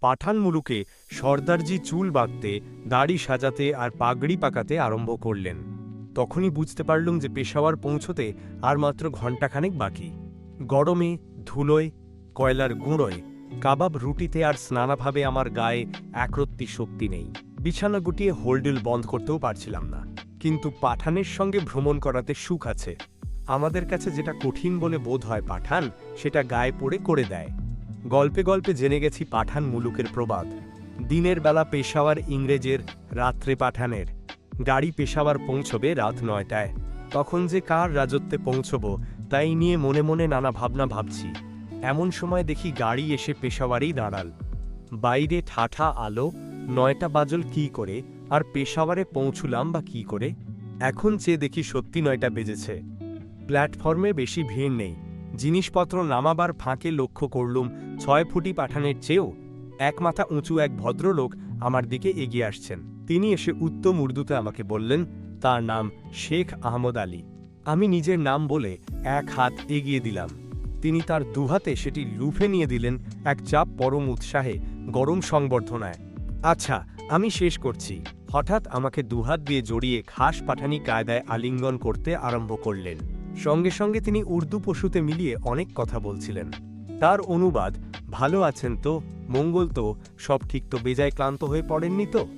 পাঠান মুলুকে সর্দারজি চুল বাঁধতে, দাড়ি সাজাতে আর পাগড়ি পাকাতে আরম্ভ করলেন। তখনই বুঝতে পারলুম যে পেশাওয়ার পৌঁছতে আর মাত্র ঘণ্টাখানেক বাকি। গরমে, ধুলোয়, কয়লার গুঁড়োয়, কাবাব রুটিতে আর স্নানাভাবে আমার গায়ে একরত্তি শক্তি নেই। বিছানা গুটিয়ে হোল্ডিল বন্ধ করতেও পারছিলাম না। কিন্তু পাঠানের সঙ্গে ভ্রমণ করাতে সুখ আছে। আমাদের কাছে যেটা কঠিন বলে বোধ হয় পাঠান, সেটা গায়ে পড়ে করে দেয়। গল্পে গল্পে জেনে গেছি পাঠান মুলুকের প্রবাদ। দিনের বেলা পেশাওয়ার ইংরেজের, রাত্রে পাঠানের। গাড়ি পেশাওয়ার পৌঁছবে রাত নয়টায়। তখন যে কার রাজত্বে পৌঁছব, তাই নিয়ে মনে মনে নানা ভাবনা ভাবছি। এমন সময় দেখি গাড়ি এসে পেশাওয়ারেই দাঁড়াল। বাইরে ঠাঠা আলো, নয়টা বাজল কি করে, আর পেশাওয়ারে পৌঁছুলাম বা কি করে? এখন চেয়ে দেখি সত্যি নয়টা বেজেছে। প্ল্যাটফর্মে বেশি ভিড় নেই। জিনিসপত্র নামাবার ফাঁকে লক্ষ্য করলুম, ছয় ফুটি পাঠানের চেয়েও এক মাথা উঁচু এক ভদ্রলোক আমার দিকে এগিয়ে আসছেন। তিনি এসে উত্তম উর্দুতে আমাকে বললেন, তার নাম শেখ আহমদ আলী। আমি নিজের নাম বলে এক হাত এগিয়ে দিলাম। তিনি তার দুহাতে সেটি লুফে নিয়ে দিলেন এক চাপ পরম উৎসাহে, গরম সংবর্ধনায়। আচ্ছা আমি শেষ করছি। হঠাৎ আমাকে দুহাত দিয়ে জড়িয়ে খাস পাঠানি কায়দায় আলিঙ্গন করতে আরম্ভ করলেন। সঙ্গে সঙ্গে তিনি উর্দু পশুতে মিলিয়ে অনেক কথা বলছিলেন। তার অনুবাদ, ভালো আছেন তো, মঙ্গল তো, সব ঠিক তো, বেজায় ক্লান্ত হয়ে পড়েননি তো?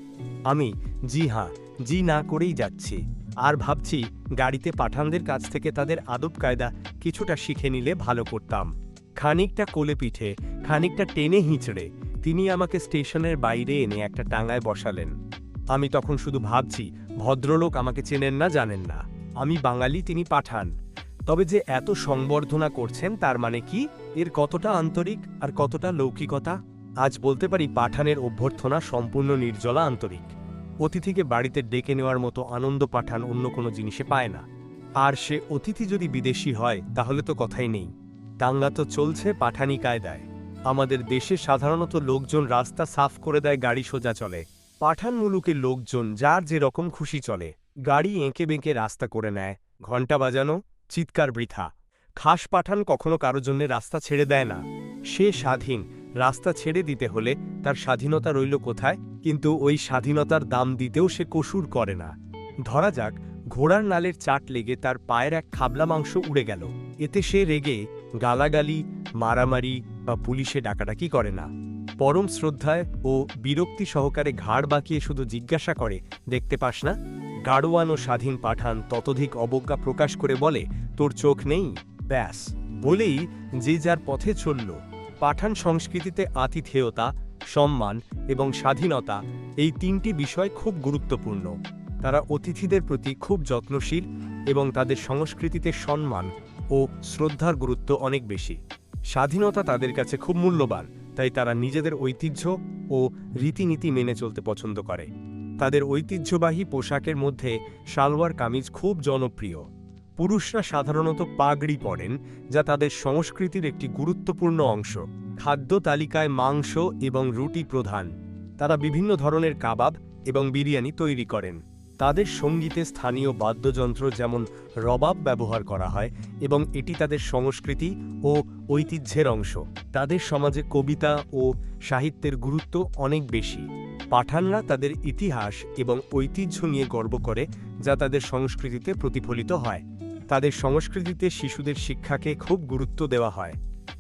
আমি, জি হ্যাঁ জি না করেই যাচ্ছি। আর ভাবছি, গাড়িতে পাঠানদের কাছ থেকে তাদের আদব কায়দা কিছুটা শিখে নিলে ভালো করতাম। খানিকটা কোলে পিঠে, খানিকটা টেনে হিঁচড়ে, তিনি আমাকে স্টেশনের বাইরে এনে একটা টাঙায় বসালেন। আমি তখন শুধু ভাবছি, ভদ্রলোক আমাকে চেনেন না, জানেন না। আমি বাঙালি, তিনি পাঠান। তবে যে এত সংবর্ধনা করছেন তার মানে কি? এর কতটা আন্তরিক আর কতটা লৌকিকতা? আজ বলতে পারি পাঠানের অভ্যর্থনা সম্পূর্ণ নির্জলা আন্তরিক। অতিথিকে বাড়িতে ডেকে নেওয়ার মতো আনন্দ পাঠান অন্য কোনো জিনিসে পায় না। আর সে অতিথি যদি বিদেশি হয়, তাহলে তো কথাই নেই। দাঙ্গা তো চলছে পাঠানি কায়দায়। আমাদের দেশে সাধারণত লোকজন রাস্তা সাফ করে দেয়, গাড়ি সোজা চলে। পাঠান মুলুকের লোকজন যার যে রকম খুশি চলে, গাড়ি এঁকে বেঁকে রাস্তা করে নেয়। ঘণ্টা বাজানো চিৎকার বৃথা। খাস পাঠান কখনো কারও জন্য রাস্তা ছেড়ে দেয় না। সে স্বাধীন। রাস্তা ছেড়ে দিতে হলে তার স্বাধীনতা রইল কোথায়? কিন্তু ওই স্বাধীনতার দাম দিতেও সে কসুর করে না। ধরা যাক, ঘোড়ার নালের চাট লেগে তার পায়ের এক খাবলা মাংস উড়ে গেল। এতে সে রেগে গালাগালি, মারামারি বা পুলিশে ডাকাডাকি করে না। পরম শ্রদ্ধায় ও বিরক্তি সহকারে ঘাড় বাঁকিয়ে শুধু জিজ্ঞাসা করে, দেখতে পাস না? গাড়োয়ান ও স্বাধীন পাঠান ততোধিক অবজ্ঞা প্রকাশ করে বলে, তোর চোখ নেই? ব্যাস। বলেই যে যার পথে চলল। পাঠান সংস্কৃতিতে আতিথেয়তা, সম্মান এবং স্বাধীনতা এই তিনটি বিষয় খুব গুরুত্বপূর্ণ। তারা অতিথিদের প্রতি খুব যত্নশীল এবং তাদের সংস্কৃতিতে সম্মান ও শ্রদ্ধার গুরুত্ব অনেক বেশি। স্বাধীনতা তাদের কাছে খুব মূল্যবান, তাই তারা নিজেদের ঐতিহ্য ও রীতিনীতি মেনে চলতে পছন্দ করে। তাদের ঐতিহ্যবাহী পোশাকের মধ্যে সালোয়ার কামিজ খুব জনপ্রিয়। পুরুষরা সাধারণত পাগড়ি পরেন, যা তাদের সংস্কৃতির একটি গুরুত্বপূর্ণ অংশ। খাদ্য তালিকায় মাংস এবং রুটি প্রধান। তারা বিভিন্ন ধরনের কাবাব এবং বিরিয়ানি তৈরি করেন। তাদের সঙ্গীতে স্থানীয় বাদ্যযন্ত্র যেমন রবাব ব্যবহার করা হয় এবং এটি তাদের সংস্কৃতি ও ঐতিহ্যের অংশ। তাদের সমাজে কবিতা ও সাহিত্যের গুরুত্ব অনেক বেশি। পাঠানরা তাদের ইতিহাস এবং ঐতিহ্য নিয়ে গর্ব করে, যা তাদের সংস্কৃতিতে প্রতিফলিত হয়। তাদের সংস্কৃতিতে শিশুদের শিক্ষাকে খুব গুরুত্ব দেওয়া হয়।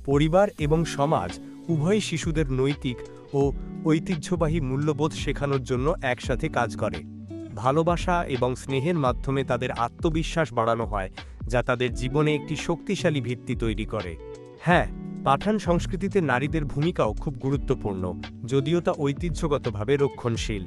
পরিবার এবং সমাজ উভয় শিশুদের নৈতিক ও ঐতিহ্যবাহী মূল্যবোধ শেখানোর জন্য একসাথে কাজ করে। ভালোবাসা এবং স্নেহের মাধ্যমে তাদের আত্মবিশ্বাস বাড়ানো হয়, যা তাদের জীবনে একটি শক্তিশালী ভিত্তি তৈরি করে। হ্যাঁ পাঠান সংস্কৃতিতে নারীদের ভূমিকাও খুব গুরুত্বপূর্ণ যদিও তা ঐতিহ্যগতভাবে রক্ষণশীল।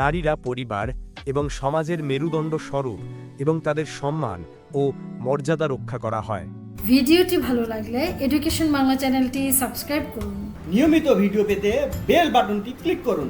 নারীরা পরিবার এবং সমাজের মেরুদণ্ড স্বরূপ এবং তাদের সম্মান ও মর্যাদা রক্ষা করা হয়। ভিডিওটি ভালো লাগলে এডুকেশন বাংলা চ্যানেলটি সাবস্ক্রাইব করুন। নিয়মিত ভিডিও পেতে বেল বাটনটি ক্লিক করুন।